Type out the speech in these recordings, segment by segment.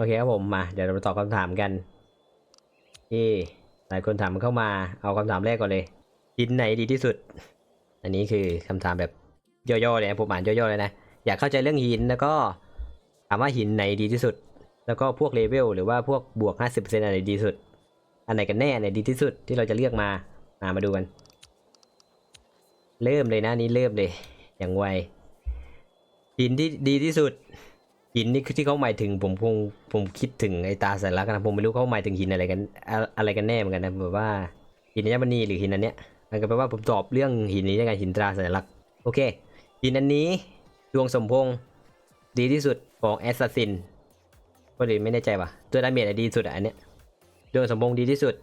โอเคครับผมมาเดี๋ยวเรามาตอบคำถามกันที่หลายคนถามเข้ามาเอาคำถามแรกก่อนเลยหินไหนดีที่สุด อันนี้คือคำถามแบบย่อๆเลยนะผมอ่านย่อๆเลยนะอยากเข้าใจเรื่องหินแล้วก็ถามว่าหินไหนดีที่สุด แล้วก็พวกเลเวลหรือว่าพวกบวก 50%อันไหนดีที่สุด อันไหนกันแน่อันไหนดีที่สุดที่เราจะเลือกมามามาดูกัน เริ่มเลยนะนี่เริ่มเลยอย่างไวหินที่ดีที่สุด หินนี่คือที่เขาหมายถึงผมคงผมคิดถึงไอ้ตาสัญลักษณ์นะผมไม่รู้เขาหมายถึงหินอะไรกัน อะไรกันแน่เหมือนกันนะแบบว่าหินอัญมณีหรือหินอันเนี้ยมันก็แปลว่าผมตอบเรื่องหินนี้ยังไงหินตราสัญลักษณ์โอเค หินอันนี้ดวงสมพงษ์ดีที่สุดของแอสซัสซินก็เลยไม่แน่ใจว่ะตัวดาเมจอะดีที่สุดอันเนี้ยดวงสมพงษ์ดีที่สุด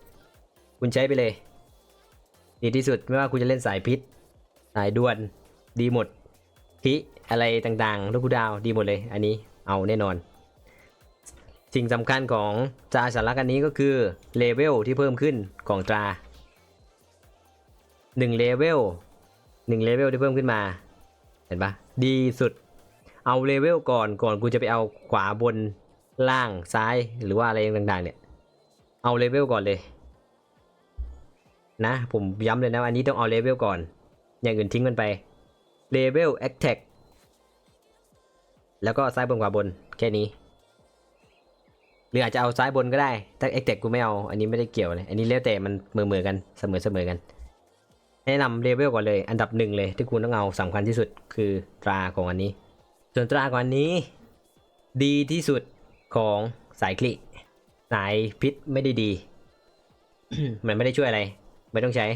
คุณใช้ไปเลย ดีที่สุดไม่ว่าคุณจะเล่นสายพิษ สายดวนดีหมดพิอะไรต่างๆ ลูกกูดาวดีหมดเลยอันนี้ เอาแน่นอน สิ่งสำคัญของตราสัญลักษณ์อันนี้ก็คือเลเวลที่เพิ่มขึ้นของตรา1เลเวล1เลเวลที่เพิ่มขึ้นมา เห็นปะดีสุด เอาเลเวลก่อนก่อนกูจะไปเอาขวาบนล่างซ้ายหรือว่าอะไรต่างๆ เนี่ย เอาเลเวลก่อนเลยนะผมย้ำเลยนะอันนี้ต้องเอาเลเวลก่อน อย่างอื่นทิ้งมันไป Level Attack แแล้วก็ซ้ายบนขวาบนแค่นี้ หรืออาจจะเอาซ้ายบนก็ได้ แต่ Attack กูไม่เอา อันนี้ไม่ได้เกี่ยวเลย อันนี้แล้วแต่มันเหมือๆกันเสมอๆกัน แนะนำเลเวลก่อนเลย อันดับหนึ่งเลยที่คุณต้องเอาสำคัญที่สุดคือตราของอันนี้ ส่วนตราของอันนี้ ดีที่สุดของสายคลิสายพิษไม่ได้ดีมันไม่ได้ช่วยอะไร ไม่ต้องใช้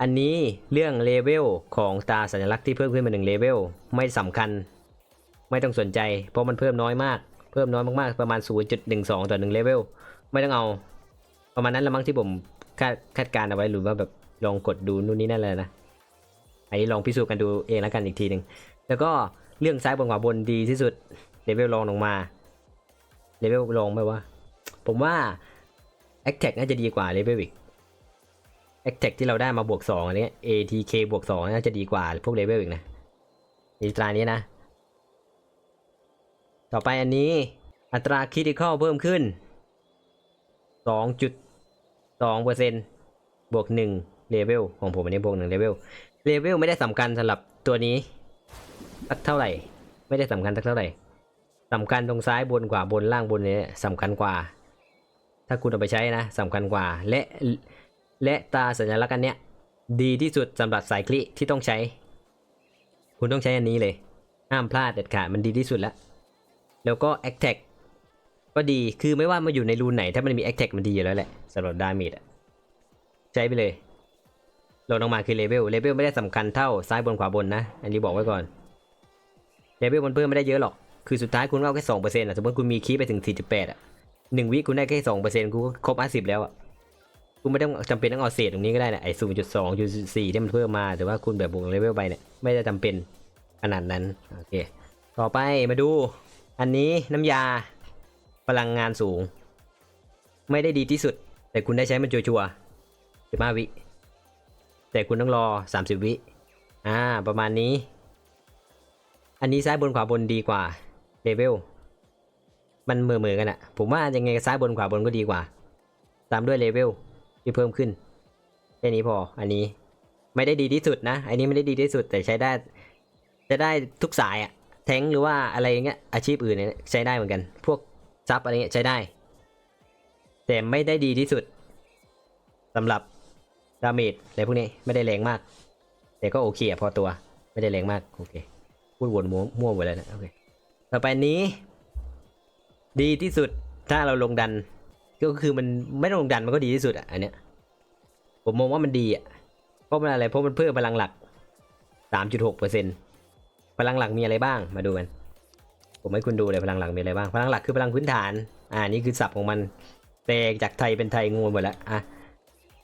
อันนี้เรื่องเลเวลของตาสัญลักษณ์ที่เพิ่มขึ้นมาหนึ่งเลเวลไม่สำคัญ ไม่ต้องสนใจ เพราะมันเพิ่มน้อยมาก เพิ่มน้อยมากๆ ประมาณ 0.12 ต่อ1เลเวล ไม่ต้องเอา ประมาณนั้นละมั้งที่ผมคาดคาดการณ์เอาไว้หรือว่าแบบลองกดดูนู่นนี่นั่นเลยนะ อันนี้ลองพิสูจน์กันดูเองแล้วกันอีกทีหนึ่ง แล้วก็เรื่องซ้ายบนขวาบนดีที่สุด เลเวลลองลงมา เลเวลลองไหมว่าผมว่า a t t a c k น่าจะดีกว่าเลเวลอีก a t t a c k ที่เราได้มาบวก2อันนี้ ATK บวก2น่าจะดีกว่าพวกเลเวลอีกนะในตรานี้นะ ต่อไปอันนี้อัตราค r ิ t ค c ลเพิ่มขึ้น 2.2เปอร์เซ็นต์บวก1เลเวลของผมอันนี้บวก1เลเวลเลเวลไม่ได้สำคัญสำหรับตัวนี้สักเท่าไหร่ ไม่ได้สำคัญสักเท่าไหร่สำคัญตรงซ้ายบนกว่าบนล่างบนเนี่ยสำคัญกว่า ถ้าคุณเอาไปใช้นะสำคัญกว่า และและตาสัญลักษณ์อันเนี้ยดีที่สุดสำหรับสายคลิที่ต้องใช้ คุณต้องใช้อันนี้เลย ห้ามพลาดเด็ดขาดมันดีที่สุดแล้ว แล้วก็ a t t a c k ก็ดีคือไม่ว่ามาอยู่ในรูนไหน ถ้ามันมี a t t a c k มันดีอยู่แล้วแหละสำหรับดาเมจอะใช้ไปเลยลงลงมาคือเลเวลเลเวลไม่ได้สำคัญเท่าซ้ายบนขวาบนนะ อันนี้บอกไว้ก่อนเลเวลมันเพิ่มไม่ได้เยอะหรอก คือสุดท้ายคุณเอาแค่สองเปอร์เซ็นต์อะสมมติคุณมีคีไปถึงสี่จุดแปดอะหนึ่งวิคุณได้แค่สองเปอร์เซ็นต์คุณก็ครบห้าสิบแล้วอะคุณไม่ต้องจำเป็นต้องเอาเศษตรงนี้ก็ได้นะไอ้ศูนย์จุดสองจุดสี่ที่มันเพิ่มมาแต่ว่าคุณแบบบวกเลเวลไปเนี่ยไม่ได้จำเป็นขนาดนั้นโอเค ต่อไปมาดู อันนี้น้ำยาพลังงานสูง ไม่ได้ดีที่สุด แต่คุณได้ใช้มันชัวร์ๆสิบห้าวิ แต่คุณต้องรอ 30 วิอ่าประมาณนี้ อันนี้ซ้ายบนขวาบนดีกว่าเลเวลมันเหมือกันอะผมว่ายังไงซ้ายบนขวาบนก็ดีกว่า ตามด้วยเลเวลที่เพิ่มขึ้นแค่นี้พออันนี้ไม่ได้ดีที่สุดนะ อันนี้ไม่ได้ดีที่สุดแต่ใช้ได้จะได้ทุกสายอะ แทงหรือว่าอะไรเงี้ยอาชีพอื่นเนี่ยใช้ได้เหมือนกัน พวกซับอะไรเงี้ยใช้ได้ แต่ไม่ได้ดีที่สุดสำหรับดาเมจอะไรพวกนี้ไม่ได้แรงมาก แต่ก็โอเคอะพอตัวไม่ได้แรงมากโอเคพูดวนมั่วมั่วหมดเลยนะโอเคต่อไปนี้ ดีที่สุดถ้าเราลงดัน ก็คือมันไม่ต้องลงดันมันก็ดีที่สุดอะอันเนี้ยผมมองว่ามันดีอะเพราะมันอะไรเพราะมันเพิ่มพลังหลัก 3.6เปอร์เซ็นต์ พลังหลักมีอะไรบ้างมาดูกัน ผมให้คุณดูเลยพลังหลักมีอะไรบ้าง พลังหลักคือพลังพื้นฐาน อ่านี่คือศัพท์ของมันแตกจากไทยเป็นไทยงูหมดแล้วอะ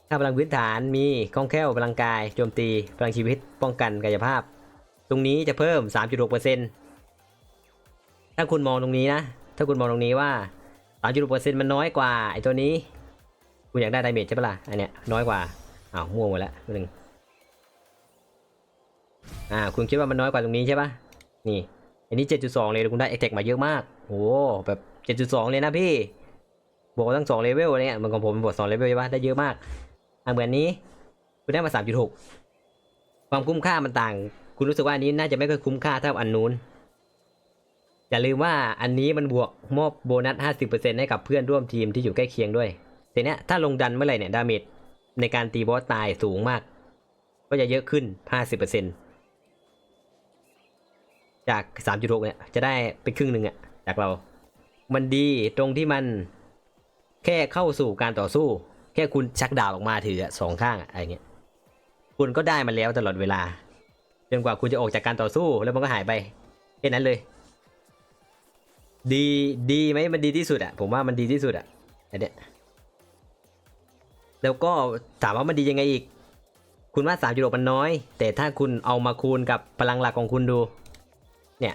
ถ้าพลังพื้นฐานมีคล่องแคล่วพลังกายโจมตีพลังชีวิตป้องกันกายภาพ ตรงนี้จะเพิ่ม 3.6%ถ้าคุณมองตรงนี้นะ ถ้าคุณมองตรงนี้ว่า 3.6%มันน้อยกว่าไอ้ตัวนี้ คุณอยากได้ไดเมจใช่ปะล่ะอันเนี้ยน้อยกว่าอ้าวม่วงหมดแล้วหนึ่ง อ่าคุณคิดว่ามันน้อยกว่าตรงนี้ใช่ปะนี่อันนี้ 7.2 เลยคุณได้เอ t เทคมาเยอะมากโอ้แบบ 7.2 เลยนะพี่ บวกตั้ง2เลเวลอะไรเงี้ยเหมันของผมบวก2เลเวลใช่ปะได้เยอะมากอะเหมือนนี้คุณได้มา 3.6 ความคุ้มค่ามันต่าง คุณรู้สึกว่าอันนี้น่าจะไม่ค่อยคุ้มค่าเท่าอันนู้นอย่าลืมว่าอันนี้มันบวกมอบโบนัส 50%ให้กับเพื่อนร่วมทีมที่อยู่ใกล้เคียงด้วยทีเนี้ยถ้าลงดันเมื่อไหร่เนี่ยดาเมจในการตีบอสตายสูงมาก ก็จะเยอะขึ้น 50% จาก 3.6 เนี่ย จะได้ไปครึ่งหนึ่งอะจากเรา มันดีตรงที่มันแค่เข้าสู่การต่อสู้ แค่คุณชักดาบออกมาถืออสองข้างอะไรเงี้ย คุณก็ได้มันแล้วตลอดเวลาจนกว่าคุณจะออกจากการต่อสู้แล้วมันก็หายไปแค่นั้นเลย ดีดีไหมมันดีที่สุดอะผมว่ามันดีที่สุดอะอันเนี้ยแล้วก็ถามว่ามันดียังไงอีก คุณว่าสามจุดมันน้อย แต่ถ้าคุณเอามาคูณกับพลังหลักของคุณดู เนี่ย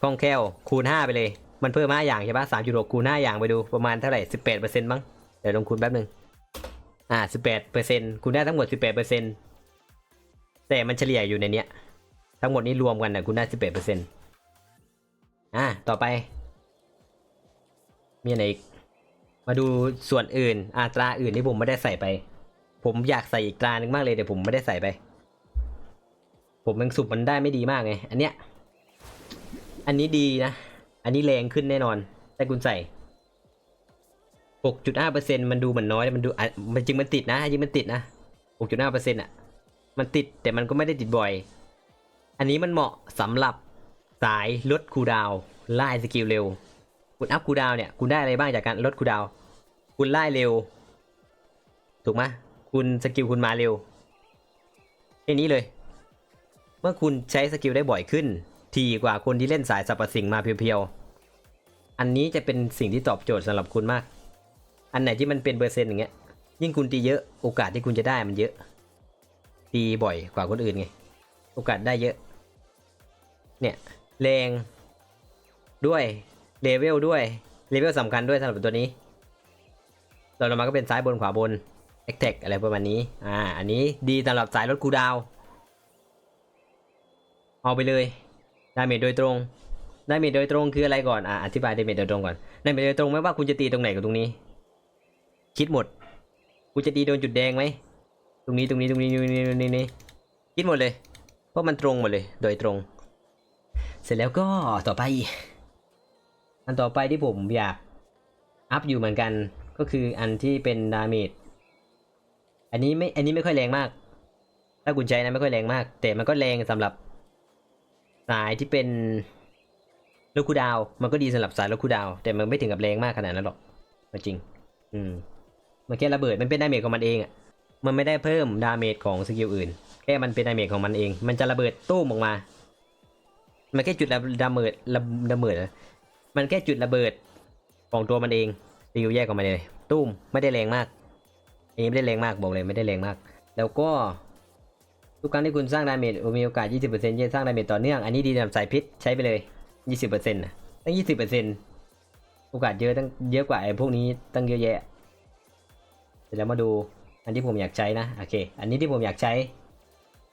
คล่องแคล่วคูณห้าไปเลย มันเพิ่มห้าอย่างใช่ปะสามจุดหกคูณห้าอย่างไปดูประมาณเท่าไหร่สิบแปดเปอร์เซ็นต์มั้งเดี๋ยวลองคูณแป๊บหนึ่งอ่าสิบแปดเปอร์เซ็นต์คุณได้ทั้งหมดสิบแปดเปอร์เซ็นต์แต่มันเฉลี่ยอยู่ในเนี้ย ทั้งหมดนี้รวมกันนะคุณได้สิบแปดเปอร์เซ็นต์อ่าต่อไป มีอะไรอีก มาดูส่วนอื่นอัตราอื่นที่ผมไม่ได้ใส่ไป ผมอยากใส่อีกตราหนึ่งมากเลยแต่ผมไม่ได้ใส่ไป ผมยังสุบมันได้ไม่ดีมากไงอันเนี้ย อันนี้ดีนะ อันนี้แรงขึ้นแน่นอน แต่คุณใส่ 6.5%มันดูเหมือนน้อยแต่มันดูมันจริงมันติดนะจริงมันติดนะ 6.5%อะ มันติดแต่มันก็ไม่ได้ติดบ่อย อันนี้มันเหมาะสำหรับสายลดคูดาวไล่สกิลเร็ว คุณอัพคูดาวเนี่ย คุณได้อะไรบ้างจากการลดคูดาว คุณไล่เร็ว ถูกไหมคุณสกิลคุณมาเร็วแค่นี้เลย เมื่อคุณใช้สกิลได้บ่อยขึ้น ทีกว่าคนที่เล่นสายสรรพสิ่งมาเพียวๆ อันนี้จะเป็นสิ่งที่ตอบโจทย์สำหรับคุณมาก อันไหนที่มันเป็นเปอร์เซ็นต์อย่างเงี้ย ยิ่งคุณตีเยอะ โอกาสที่คุณจะได้มันเยอะ ตีบ่อยกว่าคนอื่นไง โอกาสได้เยอะ เนี่ยแรงด้วยเลเวลด้วยเลเวลสำคัญด้วยสำหรับตัวนี้ต่อมาก็เป็นซ้ายบนขวาบน e x t e c อะไรประมาณนี้ อ่า อันนี้ดีสำหรับสายลดคูดาว เอาไปเลย ดาเมจโดยตรงดาเมจโดยตรงคืออะไรก่อนอ่าอธิบายดาเมจโดยตรงก่อนดาเมจโดยตรงไม่ว่าคุณจะตีตรงไหนกับตรงนี้ คิดหมดคุณจะตีโดนจุดแดงไหมตรงนี้ตรงนี้ตรงนี้ตรงนี้ตรงนี้นี้คิดหมดเลยเพราะมันตรงหมดเลยโดยตรง เสร็จแล้วก็ต่อไป อันต่อไปที่ผมอยากอัพอยู่เหมือนกันก็คืออันที่เป็นดาเมจอันนี้ไม่อันนี้ไม่ค่อยแรงมาก ถ้าคุณใช้นะไม่ค่อยแรงมาก แต่มันก็แรงสำหรับ สายที่เป็นลูกคูดาว มันก็ดีสำหรับสายลูกคูดาว แต่มันไม่ถึงกับแรงมากขนาดนั้นหรอกเอาจริง อืม มันแค่ระเบิดมันเป็นดาเมจของมันเองอะ มันไม่ได้เพิ่มดาเมจของสกิลอื่น แค่มันเป็นดาเมจของมันเอง มันจะระเบิดตู้มออกมา มันแค่จุดระดาเมจระระเบิด มันแค่จุดระเบิดของตัวมันเองสกิลแยกออกมาเลยตุ้มไม่ได้แรงมากอันนี้ไม่ได้แรงมากบอกเลยไม่ได้แรงมาก แล้วก็ ทุกครั้งที่คุณสร้างดาเมจมีโอกาส 20%ที่จะสร้างดาเมจต่อเนื่อง อันนี้ดีสำหรับสายพิษใช้ไปเลย 20%นะตั้ง 20%โอกาสเยอะตั้งเยอะกว่าไอ้พวกนี้ตั้งเยอะแยะเดี๋ยวเรามาดูอันที่ผมอยากใช้นะโอเคอันนี้ที่ผมอยากใช้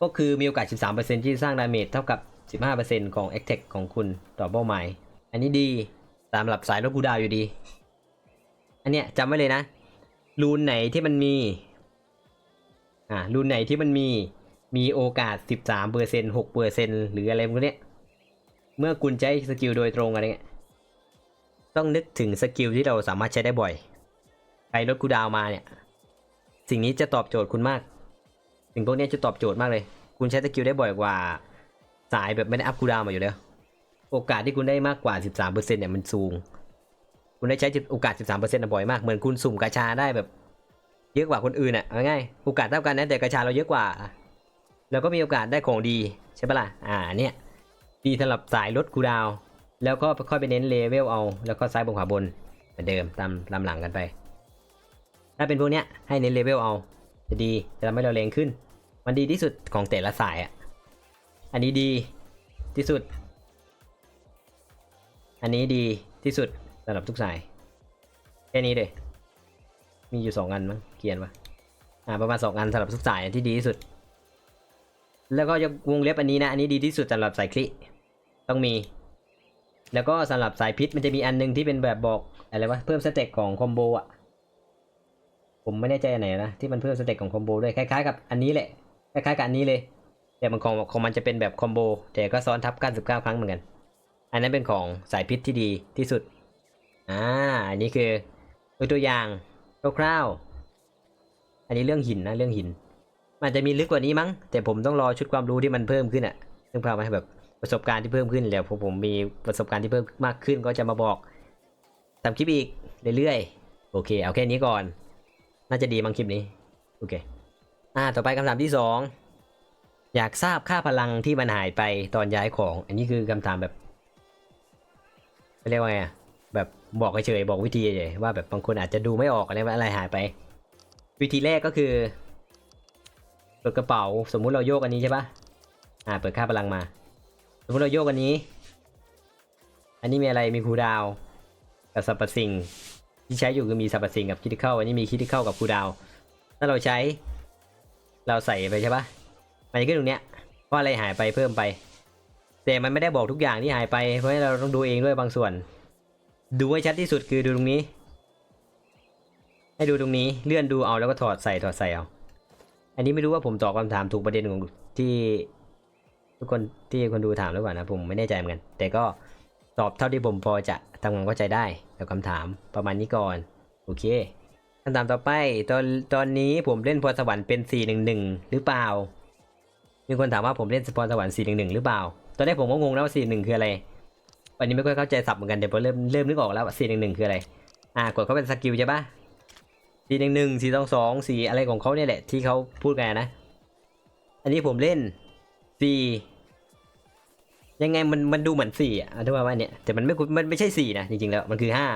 ก็คือมีโอกาส 13%ที่สร้างดาเมจเท่ากับ 15%ของ a t t a c ของคุณต่อเป้าหมาย อันนี้ดีสำหรับสายลบกูดาวอยู่ดี อันเนี้ยจำไว้เลยนะรูนไหนที่มันมีอ่ารูนไหนที่มันมี มีโอกาส 13เปอร์เซ็นต์6เปอร์เซ็นต์หรืออะไรพวกเนี้ย เมื่อคุณใช้สกิลโดยตรงอะไรเงี้ย ต้องนึกถึงสกิลที่เราสามารถใช้ได้บ่อยใครลดคูดาวมาเนี่ย สิ่งนี้จะตอบโจทย์คุณมาก สิ่งพวกนี้จะตอบโจทย์มากเลย คุณใช้สกิลได้บ่อยกว่า สายแบบไม่ได้อัพคูดาวมาอยู่แล้ว โอกาสที่คุณได้มากกว่า 13%เนี่ยมันสูง คุณได้ใช้โอกาส 13%นบ่อยมาก เหมือนคุณสุ่มกาชาได้แบบ เยอะกว่าคนอื่นอะง่าย โอกาสเท่ากันนะแต่กาชาเราเยอะกว่า แล้วก็มีโอกาสได้ของดีใช่ปะล่ะ อ่าเนี่ยดีสำหรับสายลดคูดาว แล้วก็ค่อยไปเน้นเลเวลเอา แล้วก็ซ้ายบนขวาบนเหมือนเดิมตามลำหลังกันไป ถ้าเป็นพวกเนี้ยให้เน้นเลเวลเอา จะดีจะทำให้เราแรงขึ้น มันดีที่สุดของแต่ละสายอะ อันนี้ดีที่สุด อันนี้ดีที่สุดสำหรับทุกสาย แค่นี้เลยมีอยู่สองอันมั้งเขียนปะอ่าประมาณสองอันสำหรับทุกสายที่ดีที่สุด แล้วก็ยกวงเล็บอันนี้นะ อันนี้ดีที่สุดสำหรับสายคลิต้องมี แล้วก็สำหรับสายพิษมันจะมีอันหนึงที่เป็นแบบบอกอะไรวะเพิ่มสเต็กของคอมโบอะ ผมไม่แน่ใจไหนนะที่มันเพิ่มสเต็กของคอมโบด้วยคล้ายๆกับอันนี้แหละคล้ายๆกับอันนี้เลย แต่มันของของมันจะเป็นแบบคอมโบแต่ก็ซ้อนทับ99ครั้งเหมือนกัน อันนั้นเป็นของสายพิษที่ดีที่สุดอ่าอันนี้คือตัวอย่างคร่าวๆอันนี้เรื่องหินนะเรื่องหิน มันอาจจะมีลึกกว่านี้มั้ง แต่ผมต้องรอชุดความรู้ที่มันเพิ่มขึ้นอะซึ่งพามาให้แบบประสบการณ์ที่เพิ่มขึ้นแล้วพอผมมีประสบการณ์ที่เพิ่มมากขึ้นก็จะมาบอกทำคลิปอีกเรื่อยๆ โอเค เอาแค่นี้ก่อน น่าจะดีมั้งคลิปนี้ โอเค อ่า ต่อไปคำถามที่สองอยากทราบค่าพลังที่มันหายไปตอนย้ายของ อันนี้คือคำถามแบบเรียกว่าไงแบบบอกเฉยๆบอกวิธีเฉยๆว่าแบบบางคนอาจจะดูไม่ออกอะไรว่าอะไรหายไป วิธีแรกก็คือ เปิดกระเป๋า สมมุติเราโยกอันนี้ใช่ปะอ่า เปิดค่าพลังมา สมมุติเราโยกอันนี้ อันนี้มีอะไร มีคูดาวกับสรรพสิ่ง ที่ใช้อยู่คือมีสรรพสิ่งกับคิดเข้าอันนี้มีคิดเข้ากับคูดาว ถ้าเราใช้ เราใส่ไปใช่ปะมันจะขึ้นตรงเนี้ยว่าอะไรหายไปเพิ่มไป แต่มันไม่ได้บอกทุกอย่างที่หายไป เพราะฉะนั้นเราต้องดูเองด้วยบางส่วน ดูให้ชัดที่สุดคือดูตรงนี้ ให้ดูตรงนี้ เลื่อนดูเอาแล้วก็ถอดใส่ถอดใส่เอา อันนี้ไม่รู้ว่าผมตอบคำถามถูกประเด็นของที่ทุกคนที่คนดูถามหรือเปล่านะผมไม่แน่ใจเหมือนกัน แต่ก็ตอบเท่าที่ผมพอจะทำความเข้าใจได้กับคำถามประมาณนี้ก่อนโอเคคำถามต่อไปตอนตอนนี้ผมเล่นพรสวรรค์เป็น 411 หรือเปล่า มีคนถามว่าผมเล่นพรสวรรค์ 411 หรือเปล่า ตอนแรกผมก็งงนะว่า 411 คืออะไร วันนี้ไม่ค่อยเข้าใจศัพท์เหมือนกันเดี๋ยวผมเริ่มเริ่มนึกออกแล้วว่า 411 คืออะไร อ่ากดเขาเป็นสกิลใช่ปะ 411 422 4องซีอะไรของเขาเนี่ยแหละ ที่เขาพูดกันนะ อันนี้ผมเล่นสี่ยังไงมันมันดูเหมือนสี่อะอธิบาว่าเนี่ยแต่มันไม่มันไม่ใช่สี่นะจริงๆแล้วมันคือห้า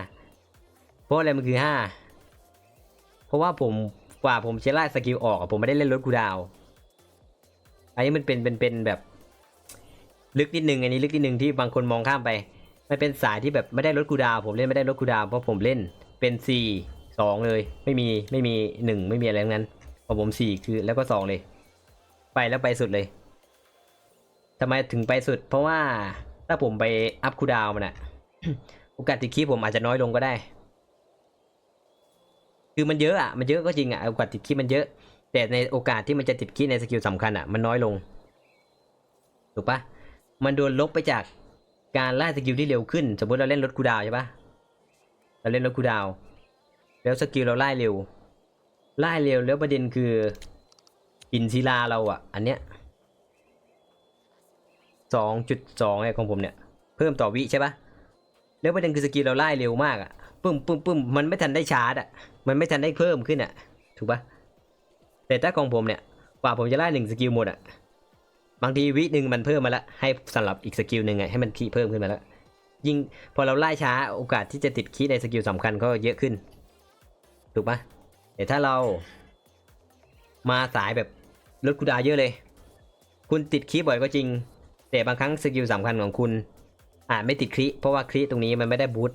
เพราะอะไรมันคือห้าเพราะว่าผมกว่าผมจะไล่สกิลออกผมไม่ได้เล่นรถกูดาวอันนี้มันเป็นเป็นเป็นแบบ ลึกนิดนึงอันนี้ลึกนิดนึงที่บางคนมองข้ามไป มันเป็นสายที่แบบไม่ได้รถกูดาว ผมเล่นไม่ได้รถกูดาวเพราะผมเล่นเป็นสี่ สองเลย ไม่มีไม่มีหนึ่งไม่มีอะไรทั้งนั้นพอผมสี่คือแล้วก็สองเลย ไปแล้วไปสุดเลยทำไมถึงไปสุด เพราะว่าถ้าผมไปอัพคูดาวมันอะโอกาสติดคีผมอาจจะน้อยลงก็ได้ คือมันเยอะอะมันเยอะก็จริงอะโอกาสติดคีมันเยอะ แต่ในโอกาสที่มันจะติดคีในสกิลสำคัญอะมันน้อยลงถูกปะมันโดนลบไปจากการไล่สกิลที่เร็วขึ้น สมมติเราเล่นรถคูดาวใช่ปะเราเล่นรถคูดาว แล้วสกิลเราไล่เร็ว ไล่เร็วแล้วประเด็นคือหินศิลาเราอะอันเนี้ยสองจุดสองไอของผมเนี่ย เพิ่มต่อวิใช่ปะแล้วประเด็นคือสกิลเราไล่เร็วมากอะปึ้มปึ้มปึ้มมันไม่ทันได้ชาร์จอะมันไม่ทันได้เพิ่มขึ้นอะถูกปะแต่ถ้าของผมเนี่ยกว่าผมจะไล่หนึ่งสกิลหมดอะบางทีวิหนึ่งมันเพิ่มมาแล้วให้สำหรับอีกสกิลหนึ่งอะให้มันคีเพิ่มขึ้นมาแล้วยิ่งพอเราไล่ช้าโอกาสที่จะติดคีในสกิลสำคัญก็เยอะขึ้น ถูกปะแต่ถ้าเรามาสายแบบลดคูดาเยอะเลย คุณติดคีย์บ่อยก็จริง แต่บางครั้งสกิลสำคัญของคุณอาจไม่ติดคลิเพราะว่าคลิตรงนี้มันไม่ได้บูท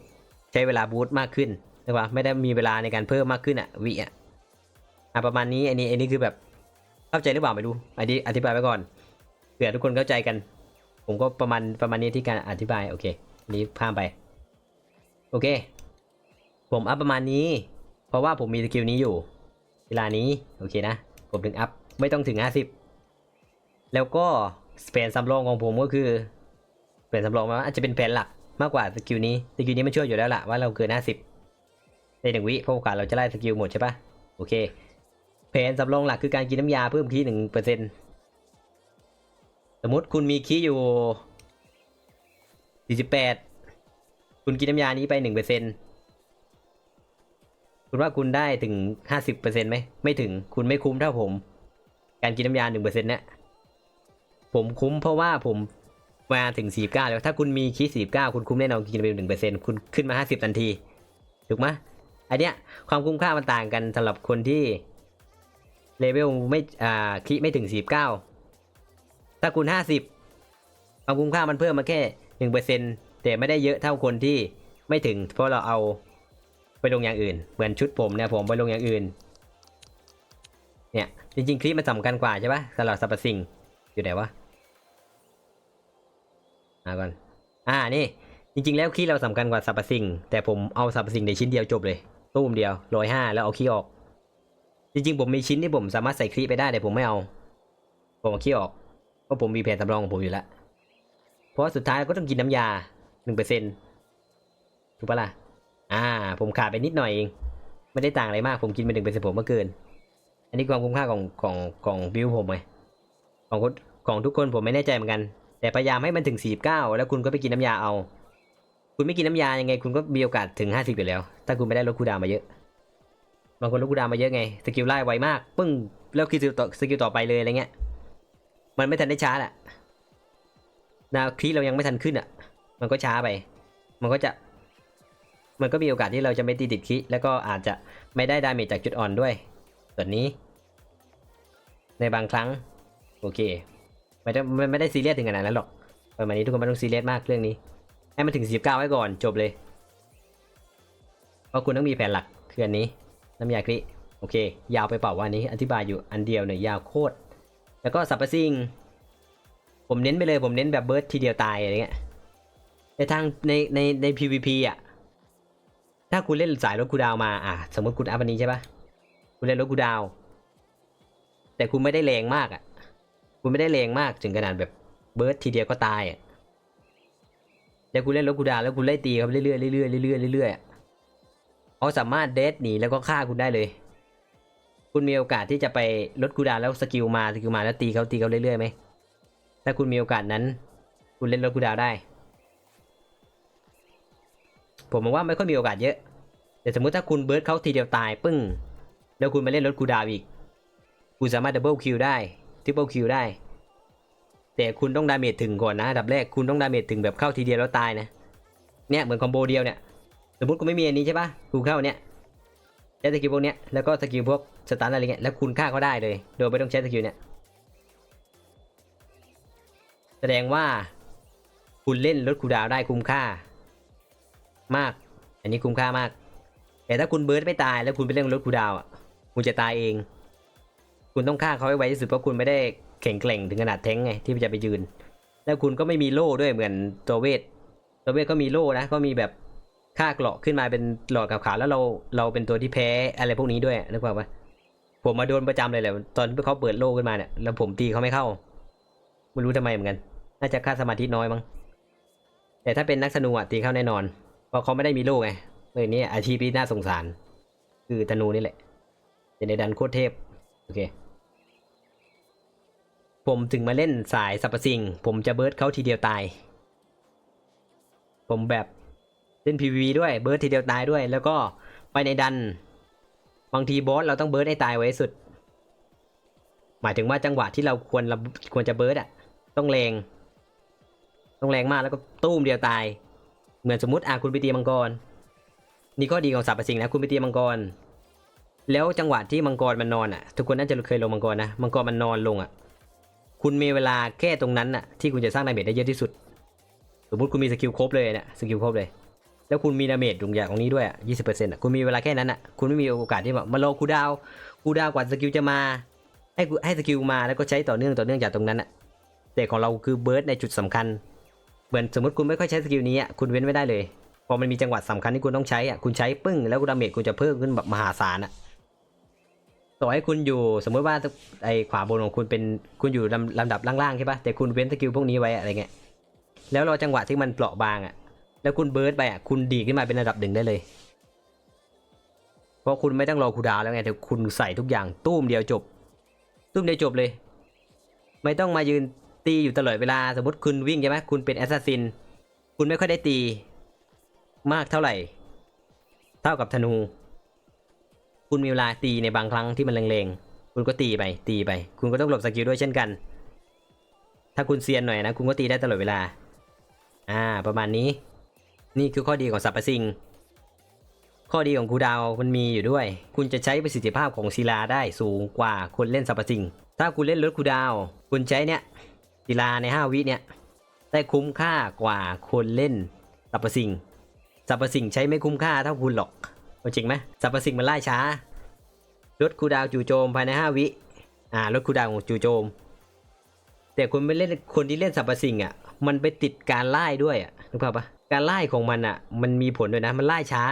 ใช้เวลาบูทมากขึ้นใช่ปะไม่ได้มีเวลาในการเพิ่มมากขึ้นอะวิอะอะประมาณนี้อันนี้อันนี้คือแบบเข้าใจหรือเปล่าไม่รู้อันนี้อธิบายไว้ก่อนเผื่อทุกคนเข้าใจกัน ผมก็ประมาณประมาณนี้ที่การอธิบายโอเคอนนี้ข้ามไป โอเค ผมอัพประมาณนี้ เพราะว่าผมมีสกิลนี้อยู่ เวลานี้โอเคนะ ผมถึงอัพไม่ต้องถึง 50 แล้วก็แผนสำรองของผมก็คือแผนสำรองมันอาจจะเป็นแผนหลักมากกว่าสกิลนี้สกิลนี้มันช่วยอยู่แล้วล่ะว่าเราเกิน 50ในหนึ่งวิเพราะโอกาสเราจะไล่สกิลหมดใช่ปะโอเคแผนสำรองหลักคือการกินน้ำยาเพิ่มคีหนึ่งเปอร์เซ็นต์สมมติคุณมีคีย์อยู่ 48 คุณกินน้ำยานี้ไปหนึ่งเปอร์เซ็นต์ คุณว่าคุณได้ถึงห้าสิบเปอร์เซ็นต์ไหมไม่ถึงคุณไม่คุ้มเท่าผม การกินน้ำยาหนึ่งเปอร์เซ็นต์เนี่ยผมคุ้มเพราะว่าผมมาถึงสี่เก้าแล้วถ้าคุณมีคิดสี่เก้าคุณคุ้มแน่นอนกินไปหนึ่งเปอร์เซ็นต์คุณขึ้นมาห้าสิบทันที ถูกไหมอันเนี้ยความคุ้มค่ามันต่างกันสำหรับคนที่เลเวลไม่อ่าคิไม่ถึงสี่เก้าถ้าคุณห้าสิบความคุ้มค่ามันเพิ่มมาแค่หนึ่งเปอร์เซ็นต์แต่ไม่ได้เยอะเท่าคนที่ไม่ถึงเพราะเราเอา ไปลงอย่างอื่น เหมือนชุดผมเนี่ยผมไปลงอย่างอื่น เนี่ยจริงๆคลิปมันสำคัญกว่าใช่ปะสำหรับสรรพสิ่งอยู่ไหนวะอาก่อนอ่านี่ จริง ๆ แล้วคีย์เราสำคัญกว่าสรรพสิ่ง แต่ผมเอาสรรพสิ่งในชิ้นเดียวจบเลย ตู้มเดียวร้อยห้าแล้วเอาคีย์ออก จริง ๆ ผมมีชิ้นที่ผมสามารถใส่คีย์ไปได้แต่ผมไม่เอา ผมเอาคีย์ออกเพราะผมมีแผนสำรองของผมอยู่แล้วเพราะสุดท้ายก็ต้องกินน้ำยาหนึ่งเปอร์เซ็นถูกปะล่ะ อ่า ผมขาดไปนิดหน่อยเอง ไม่ได้ต่างอะไรมาก ผมกินไปหนึ่งเปอร์เซ็นผมเมื่อเกินอันนี้ความคุ้มค่าของของของบิวผมไง ของคนของทุกคนผมไม่แน่ใจเหมือนกัน แต่พยายามให้มันถึงสี่เก้าแล้วคุณก็ไปกินน้ำยาเอา คุณไม่กินน้ำยายังไง คุณก็มีโอกาสถึงห้าสิบอยู่แล้ว ถ้าคุณไม่ได้ลดคูดาวมาเยอะบางคนลดคูดาวมาเยอะไง สกิลไล่ไวมาก ปึ้ง แล้วคือสกิลต่อสกิลต่อไปเลยอะไรเงี้ย มันไม่ทันได้ช้าแหละดาวคลีเรายังไม่ทันขึ้นอะ มันก็ช้าไป มันก็จะ มันก็มีโอกาสที่เราจะไม่ตีติดคิแล้วก็อาจจะไม่ได้ดาเมจจากจุดอ่อนด้วย ส่วนนี้ ในบางครั้ง โอเค ไม่ได้ไม่ไม่ได้ซีเรียสถึงขนาดนั้นหรอกประมาณนี้ทุกคนไม่ต้องซีเรียสมากเรื่องนี้ ให้มันถึงสิบเก้าไว้ก่อนจบเลย เพราะคุณต้องมีแผนหลักคืออันนี้ น้ำยาคลิโอเค ยาวไปเปล่าว่านี้ อธิบายอยู่อันเดียวเนี่ยยาวโคตร แล้วก็สับปะซิง ผมเน้นไปเลยผมเน้นแบบเบิร์ดทีเดียวตายอะไรเงี้ยในทางในในใน PVP อะ ถ้าคุณเล่นสายรถคูดาวมาอะสมมติคุณอัพอันนี้ใช่ปะคุณเล่นรถคูดาว แต่คุณไม่ได้แรงมากอะ คุณไม่ได้แรงมากถึงขนาดแบบเบิร์ดทีเดียวก็ตายอะแต่คุณเล่นรถคูดาวแล้วคุณไล่ตีเขาเรื่อยๆเรื่อยๆเรื่อยๆเรื่อยๆเขาสามารถเดทหนีแล้วก็ฆ่าคุณได้เลย คุณมีโอกาสที่จะไปลดคูดาวแล้วสกิลมาสกิลมาแล้วตีเขาตีเขาเรื่อยๆไหมถ้าคุณมีโอกาสนั้น คุณเล่นลดคูดาวได้ ผมมองว่าไม่ค่อยมีโอกาสเยอะ แต่สมมุติถ้าคุณเบิร์ดเขาทีเดียวตายปึ้ง แล้วคุณมาเล่นรถคูดาวอีก คุณสามารถดับเบิลคิวได้ทริปเปิลคิวได้ แต่คุณต้องดาเมจถึงก่อนนะดับแรกคุณต้องดาเมจถึงแบบเข้าทีเดียวแล้วตายนะ เนี่ยเหมือนคอมโบเดียวเนี่ย สมมติคุณไม่มีอันนี้ใช่ปะคุณเข้าเนี่ยใช้สกิลพวกเนี้ยแล้วก็สกิลพวกสตันอะไรเงี้ยแล้วคุณฆ่าเขาได้เลย โดยไม่ต้องใช้สกิลเนี่ยแสดงว่าคุณเล่นรถคูดาวได้คุ้มค่า มาก อันนี้คุ้มค่ามาก แต่ถ้าคุณเบิร์ดไม่ตายแล้วคุณไปเล่นรถคูดาวอะ คุณจะตายเอง คุณต้องฆ่าเขาให้ไวที่สุดเพราะคุณไม่ได้แข็งแกร่งถึงขนาดแท้งไงที่จะไปยืน แล้วคุณก็ไม่มีโล่ด้วยเหมือนตัวเวท ตัวเวทก็มีโล่นะ ก็มีแบบค่าเกราะขึ้นมาเป็นหลอดกับขาแล้วเราเราเป็นตัวที่แพ้อะไรพวกนี้ด้วยนึกว่าปะผมมาโดนประจำเลยแหละตอนที่เขาเปิดโล่ขึ้นมาเนี่ยแล้วผมตีเขาไม่เข้าไม่รู้ทำไมเหมือนกัน น่าจะค่าสมาธิน้อยมั้งแต่ถ้าเป็นนักสนุอะตีเข้าแน่นอน เพราะเขาไม่ได้มีโล่ไงเออนี่อาชีพที่น่าสงสาร คือธนูนี่แหละเป็นในดันโคตรเทพ โอเค ผมถึงมาเล่นสายสับปะสิงผมจะเบิร์ดเขาทีเดียวตาย ผมแบบเล่น PVP ด้วยเบิร์ดทีเดียวตายด้วย แล้วก็ไปในดัน บางทีบอสเราต้องเบิร์ดให้ตายไว้สุด หมายถึงว่าจังหวะที่เราควรเราควรจะเบิร์ดอะ ต้องแรง ต้องแรงมากแล้วก็ตู้มเดียวตาย เหมือนสมมติอะคุณไปตีมังกร นี่ข้อดีของสับปะสิงนะคุณไปตีมังกร แล้วจังหวะที่มังกรมันนอนอะ ทุกคนน่าจะเคยลงมังกรนะมังกรมันนอนลงอะ คุณมีเวลาแค่ตรงนั้นน่ะที่คุณจะสร้างดาเมจได้เยอะที่สุด สมมติคุณมีสกิลครบเลยเนี่ยสกิลครบเลย แล้วคุณมีดาเมจตรงอย่างตรงนี้ด้วยอะยี่สิบเปอร์เซ็นต์อะคุณมีเวลาแค่นั้นอะคุณไม่มีโอกาสที่แบบมารอคูดาวคูดาวกว่าสกิลจะมา ให้ให้สกิลมาแล้วก็ใช้ต่อเนื่องต่อเนื่องจากตรงนั้นอะแต่ของเราคือเบิร์ดในจุดสำคัญ เหมือนสมมติคุณไม่ค่อยใช้สกิลนี้อะคุณเว้นไม่ได้เลยพอมันมีจังหวะสำคัญที่คุณต้องใช้อะคุณใช้ปึ้งแล้วดาเมจคุณจะเพิ่มขึ้นแบบมหาศาลอะต่อให้คุณอยู่สมมติว่าไอ้ขวาบนของคุณเป็นคุณอยู่ลำลำดับล่างๆใช่ปะแต่คุณเว้นสกิลพวกนี้ไว้อะไรเงี้ยแล้วรอจังหวะที่มันเปราะบางอะ แล้วคุณเบิร์ดไปอะคุณดีขึ้นมาเป็นระดับหนึ่งได้เลย เพราะคุณไม่ต้องรอคูดาวแล้วไงแต่คุณใส่ทุกอย่างตุ้มเดียวจบ ตุ้มเดียวจบเลย ไม่ต้องมายืน ตีอยู่ตลอดเวลาสมมติคุณวิ่งใช่ไหมคุณเป็นแอสซัสซินคุณไม่ค่อยได้ตี มากเท่าไหร่ เท่ากับธนู คุณมีเวลาตีในบางครั้งที่มันแรงๆคุณก็ตีไปตีไป คุณก็ต้องหลบสกิลด้วยเช่นกัน ถ้าคุณเซียนหน่อยนะ คุณก็ตีได้ตลอดเวลา อ่า ประมาณนี้ นี่คือข้อดีของสับปะซิงข้อดีของคูดาวมันมีอยู่ด้วย คุณจะใช้ประสิทธิภาพของศิลาได้สูงกว่าคนเล่นสับปะซิง ถ้าคุณเล่นรถคูดาว คุณใช้เนี่ย ศิลาใน 5 วิเนี่ย ได้คุ้มค่ากว่าคนเล่นสับปะซิงสับปะซิงใช้ไม่คุ้มค่าเท่าคุณหรอกจริงไหมสับปะสิ่งมันล่าช้าลดคูดาวจู่โจมภายใน 5 วิ อ่าลดคูดาวของจู่โจม แต่คนไม่เล่นคนที่เล่นสับปะสิ่งอะ มันไปติดการไล่ด้วยอะนึกภาพปะการไล่ของมันอะ มันมีผลด้วยนะ มันไล่ช้า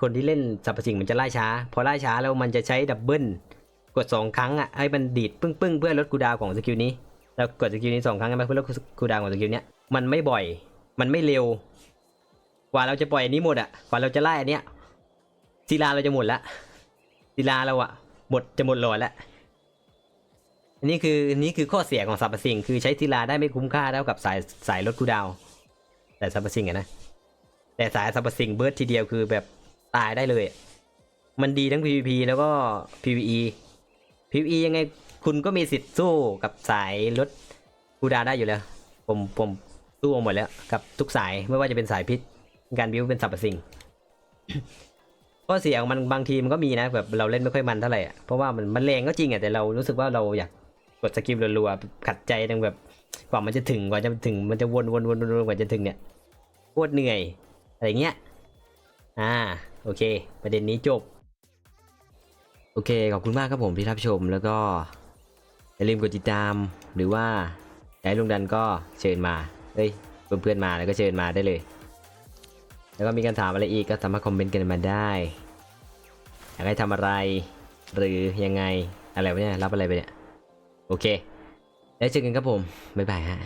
คนที่เล่นสรรพสิ่งมันจะไล่ช้า พอไล่ช้าแล้วมันจะใช้ดับเบิลกดสองครั้งอะให้มันดีดปึ้งปึ้งๆเพื่อลดคูดาวของสกิลนี้ แล้วกดสกิลนี้สองครั้งใช่ไหมเพื่อลดคูลดาวน์ของสกิลเนี้ยมันไม่บ่อย มันไม่เร็ว กว่าเราจะปล่อยอันนี้หมดอะกว่าเราจะไล่อันเนี้ยศิลาเราจะหมดละศิลาเราอะ หมดจะหมดหลอดละอันนี้คืออันนี้คือข้อเสียของสรรพสิ่ง คือใช้ศิลาได้ไม่คุ้มค่าเท่ากับสายสายลดคูลดาวน์แต่สรรพสิ่งอะนะแต่สายสรรพสิ่งเบิร์ดทีเดียวคือแบบตายได้เลย มันดีทั้ง PVP แล้วก็ PVE PVE ยังไง คุณก็มีสิทธิ์สู้กับสายลดคูดาได้อยู่แล้ว ผมผมสู้หมดแล้ว กับทุกสายไม่ว่าจะเป็นสายพิษ การบิวเป็นสรรพสิ่งข้อเสียของมันบางทีมันก็มีนะแบบเราเล่นไม่ค่อยมันเท่าไหร่อะเพราะว่ามันมันแรงก็จริงอะแต่เรารู้สึกว่าเราอยากกดสกิลรัวๆขัดใจดังแบบกว่ามันจะถึงกว่าจะถึงมันจะวนวนวนวนวนกว่าจะถึงเนี่ยโคตรเหนื่อยอะไรเงี้ยอ่าโอเค ประเด็นนี้จบ โอเค ขอบคุณมากครับผมที่รับชมแล้วก็ อย่าลืมกดติดตาม หรือว่าอยากให้ลุงดันก็เชิญมาเฮ้ยเพื่อนๆมาแล้วก็เชิญมาได้เลย แล้วก็มีการถามอะไรอีกก็สามารถคอมเมนต์กันมาได้อยากให้ทำอะไร หรือยังไงอะไรวะเนี่ยรับอะไรไปเนี่ยโอเค แล้วเจอกันครับผมบ๊ายบายฮะ